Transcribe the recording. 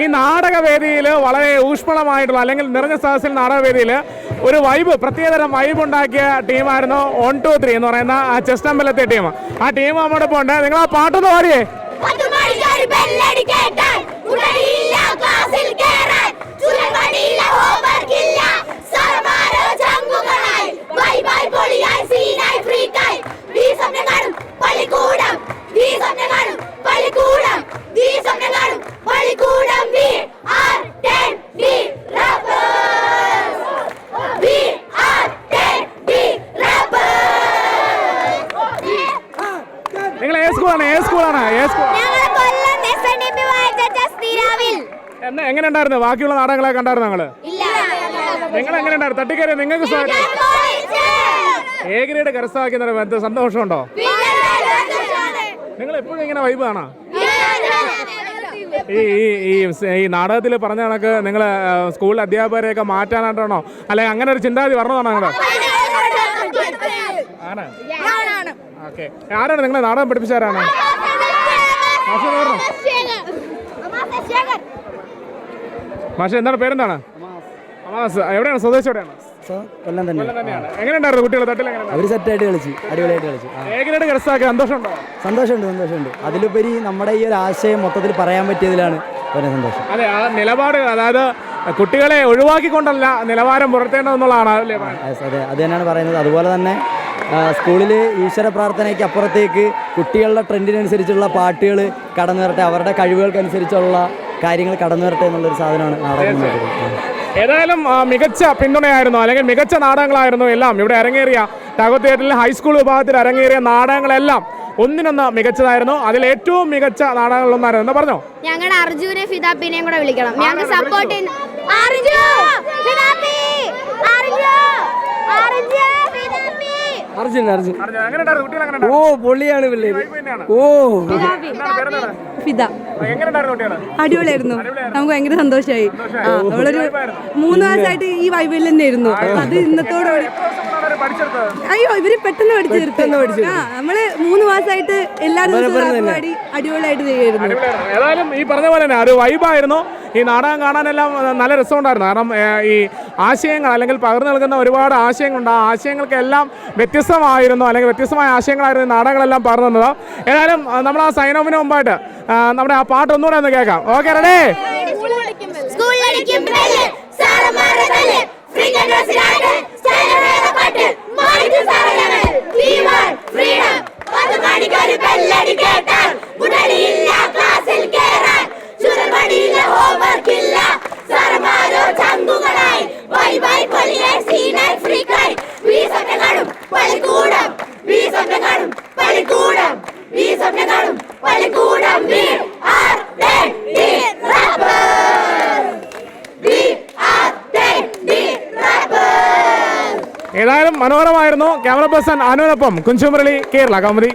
ഈ നാടകവേദിയിൽ വളരെ ഊഷ്മളമായിട്ടുള്ള അല്ലെങ്കിൽ നിറഞ്ഞ സദസ്സിൽ നാടകവേദിയിൽ ഒരു വൈബ് പ്രത്യേകതരം വൈബ് ഉണ്ടാക്കിയ ടീമായിരുന്നു ഓൺ ടു ത്രീ എന്ന് പറയുന്ന ആ ചെസ്റ്റമ്പലത്തെ ടീം. ആ ടീം നമ്മോടൊപ്പം ഉണ്ട്. നിങ്ങൾ ആ പാട്ടൊന്ന് പാടിയേ. സ്കൂളാണ് ഏത് സ്കൂളാണ്? ഏത് സ്കൂൾ എന്ന് എങ്ങനെ ഉണ്ടായിരുന്നു ബാക്കിയുള്ള നാടകങ്ങളെ കണ്ടായിരുന്നു ഞങ്ങൾ നിങ്ങൾ എങ്ങനെ ഉണ്ടായിരുന്നു തട്ടിക്കറി നിങ്ങൾക്ക് സ്വാഗതം എ ഗ്രേഡ് കരസ്ഥമാക്കുന്ന എന്ത് സന്തോഷമുണ്ടോ? നിങ്ങൾ എപ്പോഴും ഇങ്ങനെ വൈബ് കാണാ ഈ ഈ ഈ നാടകത്തിൽ പറഞ്ഞ കണക്ക് നിങ്ങൾ സ്കൂൾ അധ്യാപകരെയൊക്കെ മാറ്റാനായിട്ടാണോ? അല്ലെങ്കിൽ അങ്ങനെ ഒരു ചിന്താഗതി പറഞ്ഞതാണോ നിങ്ങൾ ആണ്? ഓക്കെ. ആരാണ് നിങ്ങളെ നാടകം പഠിപ്പിച്ചാരാണ് ആരാണ്. മാഷ് എന്താണ് പേരെന്താണ്? അമാസ്. എവിടെയാണ്? സ്വദേശം എവിടെയാണ്? കൊല്ലം തന്നെ തന്നെയാണ്. എങ്ങനെയുണ്ടായിരുന്നു കുട്ടികൾ തട്ടിൽ അവർ സെറ്റായിട്ട് കളിച്ചു അടിപൊളിയായിട്ട് കളിച്ചു. ആ. എ സന്തോഷമുണ്ടോ? സന്തോഷമുണ്ട് സന്തോഷമുണ്ട്. അതിലുപരി നമ്മുടെ ഈ ഒരു ആശയം മൊത്തത്തിൽ പറയാൻ പറ്റിയതിലാണ് വളരെ സന്തോഷം. അതെ ആ നിലപാട് അതായത് കുട്ടികളെ ഒഴിവാക്കിക്കൊണ്ടല്ല നിലവാരം പുലർത്തേണ്ടതെന്നുള്ളതാണ്? അതെ അത് തന്നെയാണ് പറയുന്നത്. അതുപോലെ തന്നെ സ്കൂളിൽ ഈശ്വര പ്രാർത്ഥനയ്ക്ക് അപ്പുറത്തേക്ക് കുട്ടികളുടെ ട്രെൻഡിനനുസരിച്ചുള്ള പാട്ടുകൾ കടന്നു വരട്ടെ അവരുടെ കഴിവുകൾക്കനുസരിച്ചുള്ള കാര്യങ്ങൾ കടന്നു വരട്ടെ എന്നുള്ളൊരു സാധനമാണ് നാടകം. ഏതായാലും മികച്ച പിന്തുണയായിരുന്നു അല്ലെങ്കിൽ മികച്ച നാടകങ്ങളായിരുന്നു എല്ലാം. ഇവിടെ അരങ്ങേറിയ ടാഗോ തിയേറ്ററിൽ ഹൈസ്കൂൾ വിഭാഗത്തിൽ അരങ്ങേറിയ നാടകങ്ങളെല്ലാം ഒന്നിനൊന്ന് മികച്ചതായിരുന്നു. അതിൽ ഏറ്റവും മികച്ച നാടകങ്ങളൊന്നായിരുന്നു എന്ന് പറഞ്ഞോ? ഞങ്ങളുടെ അർജുനെ ഫിതാപ്പിനെയും കൂടെ വിളിക്കണം. ഞങ്ങൾക്ക് സപ്പോർട്ട് അർജു! അർജുൻ അർജുൻ. ഓ പൊള്ളിയാണ് പിള്ളേര്. ഓ? ഫിദ. അടിപൊളിയായിരുന്നു. നമുക്ക് ഭയങ്കര സന്തോഷമായി. ആ നമ്മളൊരു മൂന്ന് മാസമായിട്ട് ഈ വൈബിൽ തന്നെ ആയിരുന്നു അത് ഇന്നത്തോടെ അയ്യോ ഇവർ പെട്ടെന്ന് പഠിച്ചെടുത്ത് ആ നമ്മൾ മൂന്ന് മാസമായിട്ട് എല്ലാ ദിവസവും പാടി അടിപൊളിയായിട്ട് ചെയ്യായിരുന്നു. ഏതായാലും ഈ പറഞ്ഞ പോലെ തന്നെ ഒരു വൈബായിരുന്നു ഈ നാടകം കാണാനെല്ലാം നല്ല രസമുണ്ടായിരുന്നു. കാരണം ഈ ആശയങ്ങൾ അല്ലെങ്കിൽ പകർന്നു നൽകുന്ന ഒരുപാട് ആശയങ്ങളുണ്ട്. ആ ആശയങ്ങൾക്കെല്ലാം വ്യത്യസ്തമായിരുന്നു അല്ലെങ്കിൽ വ്യത്യസ്തമായ ആശയങ്ങളായിരുന്നു ഈ നാടകങ്ങളെല്ലാം പകർന്നു തന്നത്. ഏതായാലും നമ്മൾ ആ സൈൻ ഓഫിന് മുമ്പായിട്ട് നമ്മുടെ ആ പാട്ട് ഒന്നുകൂടെ ഒന്ന് കേൾക്കാം. ഓക്കെ റെഡേ സ്കൂളിലടിക്കും തല്ല് ഫ്രീക്കൻ ഡ്രസ്സിലായിട്ട് സ്റ്റൈലവേറെ പാട്ട് മാറിക്കും സാറേ ഏതായാലും മനോഹരമായിരുന്നു. ക്യാമറ പേഴ്സൺ അനുവിനൊപ്പം കുഞ്ചുമുരളി കേരള കൗമുദി.